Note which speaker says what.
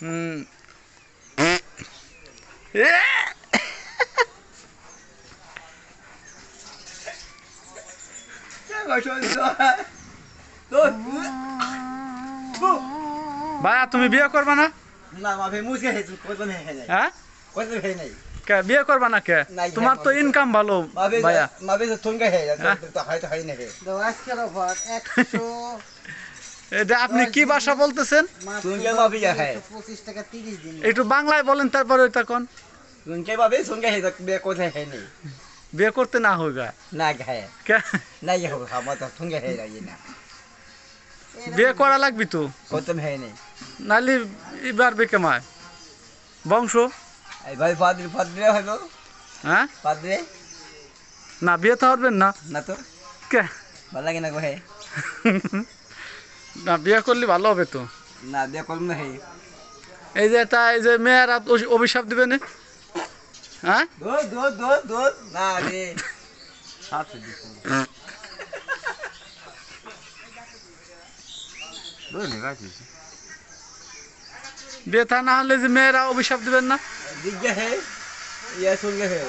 Speaker 1: হুম ভাইয়া তুমি বিয়ে করবা না? হ্যাঁ? বিয়ে করবা না কে?
Speaker 2: নাই,
Speaker 1: তোমার তো ইনকাম ভালো ভাইয়া।
Speaker 2: না
Speaker 1: এটা আপনি কি ভাষা বলতেছেন? একটু বাংলায় বলেন তারপরে ওইটা কোন?
Speaker 2: তুঙ্গা হে বে কত
Speaker 1: করতে না হোগা
Speaker 2: না
Speaker 1: কে?
Speaker 2: নাই হে না।
Speaker 1: বিয়ে করা লাগবি তো?
Speaker 2: হে
Speaker 1: নালি এবার বংশ?
Speaker 2: এই ভাই পাদ্রি পাদ্রি হলো।
Speaker 1: হ্যাঁ?
Speaker 2: পাদ্রি?
Speaker 1: না বিয়ে তো হবেন না।
Speaker 2: না তো।
Speaker 1: কে?
Speaker 2: ভালো লাগে না গো হে
Speaker 1: না বিয়ে করলে ভালো হবে তো?
Speaker 2: না বিয়ে করব না
Speaker 1: এই যে তা এই যে মেয়েরা অভিশাপ দিবে না। হ্যাঁ?
Speaker 2: না রে।
Speaker 1: বিয়ে থা না হলে যে মেয়েরা অভিশাপ দিবেন না?
Speaker 2: দিগ্গে হে। ইয়া শুনলে হে।